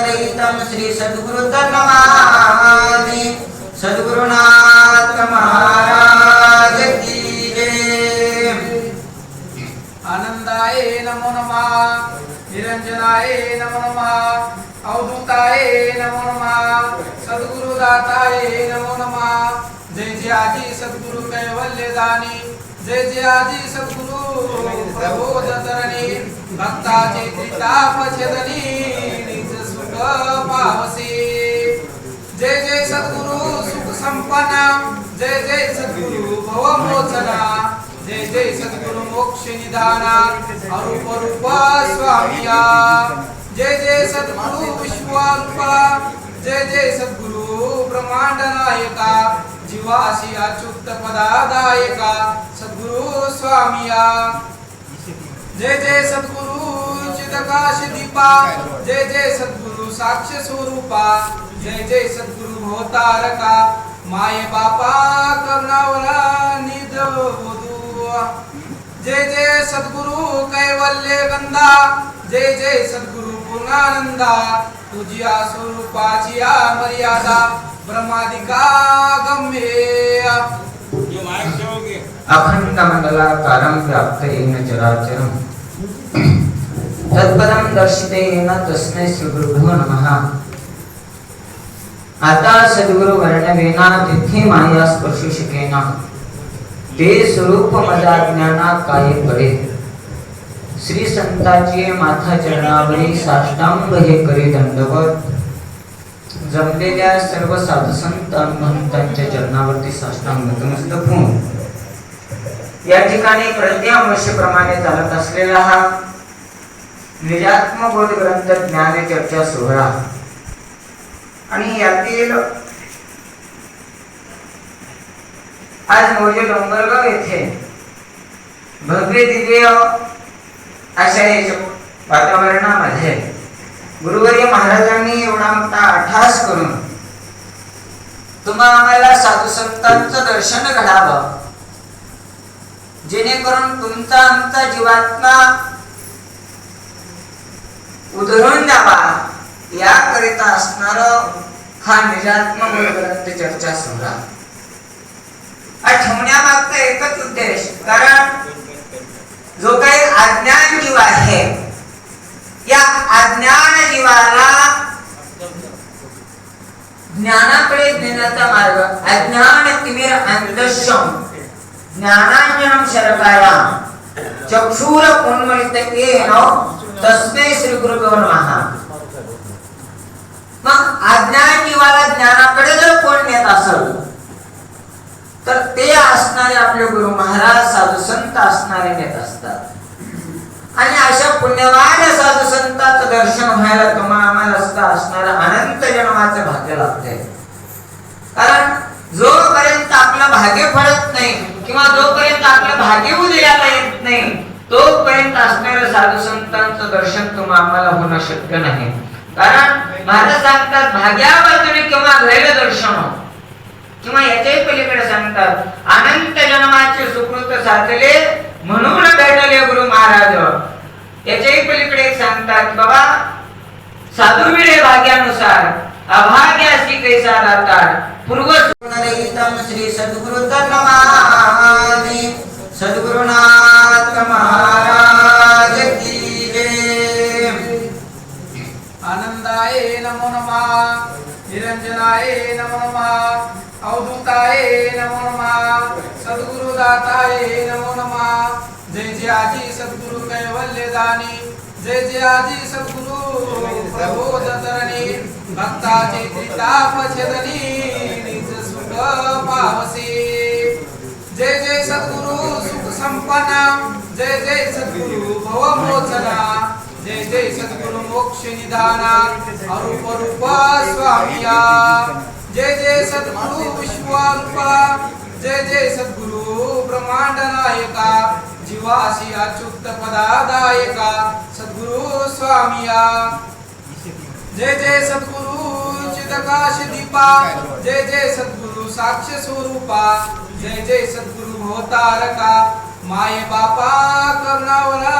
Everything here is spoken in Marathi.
गुणरहितं श्री सद्गुरु नमामि सद्गुरुनाथ महाराज की जय आनंदाय नमो नमः निरंजनाय नमो नमः अवधूताय नमो नमः सद्गुरुदाताय नमो नमः जय जय आजी सद्गुरु कैवल्य दानी जय जय आजी सद्गुरु पावसी। जय जय सद्गुरु सुख संपन्ना। जय जय सद्गुरु भव मोचना जय जय सद्गुरु मोक्ष निधाना। अरूप रूप स्वामिया। जय जय सद्गुरु विश्वरूपा। जय जय सद्गुरु ब्रह्मांड नायका। जीवासी अच्युत पदादायका। सद्गुरु स्वामिया। जय जय सद्गुरु चितकाश दीपा। जय जय सद्गुरु साक्ष स्वरूपा। जय जय सद्गुरु भवतारका माये बापा करुणावरा निध जय जय सद्गुरु कैवल्य गंधा जय जय सद्गुरु पूर्णानंदा। तुझ्या स्वरूपाची आ मर्यादा। ब्रह्मादिका गम्य अखण्डमण्डलाकारं व्याप्त येन चराचरम् तत्पदं दर्शिते तस्मै श्रीगुरुभ्यो नमः। आता सद्गुरु वर्णवेना तिथे माया स्पर्शिकेन ते स्वरूप मजा ज्ञाना काय पडे श्री संताची माथा चरणावरी साष्टांग हे करे दंडवत जमलेल्या सर्व साधू संत महंतांच्या चरणावरती साष्टांग नतमस्तक होऊन। या ठिकाणी प्रज्ञावश्यप्रमाणे चालत असलेला हा निजात्मबोध ग्रंथ ज्ञान चर्चा सोहळा. आणि यातील आज मोजे डोंगरगाव येथे भव्य दिव्य अशा वातावरणामध्ये गुरुवर्य महाराजांनी एवढा मोठा अठास करून तुम्हा आम्हाला साधू संतांचं दर्शन घडावं. जेणेकरून तुमचा आमचा जीवात्मा उधळून द्यावा. याकरिता असणार हा निजात्मक ग्रंथ चर्चा सोहळा ठेवण्यामागचा एकच उद्देश कारण जो काही अज्ञान जीव आहे या अज्ञान जीवाला ज्ञानाकडे नेण्याचा मार्ग अज्ञान तिमिर अंधश्यम ज्ञानांजनम शरकाया चक्षुर उन्मलित येन तस्मै श्री गुरुदेव महा मग अज्ञान जीवाला ज्ञानाकडे जर कोण नेत असल तर ते असणारे आपले गुरु महाराज साधू संत असणारे नेत असतात. आणि अशा पुण्यवान साधू संतांचं दर्शन व्हायला तुम्हाला आम्हाला असता अनंत जन्माचं भाग्य लागते कारण जोपर्यंत आपलं भाग्य फळत नाही किंवा जोपर्यंत आपलं भाग्य उदयाला येत नाही तोपर्यंत असणाऱ्या साधू संतांचं दर्शन तुम्हाला आम्हाला होणं शक्य नाही. कारण महाराज सांगतात भाग्यावर तुम्ही किंवा घडलं दर्शन किंवा याच्याही पलीकडे सांगतात अनंत जन्माचे सुकृत साधले म्हणून भेटले गुरु महाराज. याच्याही पलीकडे सांगतात बाबा साधुविरे भाग्यानुसार अभाग्याशी कैसा राहतात पूर्व श्री सद्गुरु नमामि सद्गुरुनाथ महाराज की आनंदाय नमो नमः निरंजनाय नमो नमः अवधूताय नमो नमः सद्गुरुदाताय नमो नमः। जय जय आजी सद्गुरु कैवल्य दानी जय जय आजी सद्गुरु प्रबोध तरणी भक्ताचे त्रिताप छेदनी निज सुख पावसी। जय जय सद्गुरु सुख संपन्ना जय जय सद्गुरु। भवमोचना जय जय सद्गुरु मोक्ष निधाना अरूप रूप स्वामिया। जय जय सद्गुरु विश्वरूपा। जय जय सद्गुरु ब्रह्मांड नायका। जीवासी अच्युत पदादायका। सद्गुरु स्वामिया। जय जय सद्गुरु चिदकाश दीपा। जय जय सद्गुरु साक्ष स्वरूपा। जय जय सद्गुरु भवतारका माय बापा करुणावरा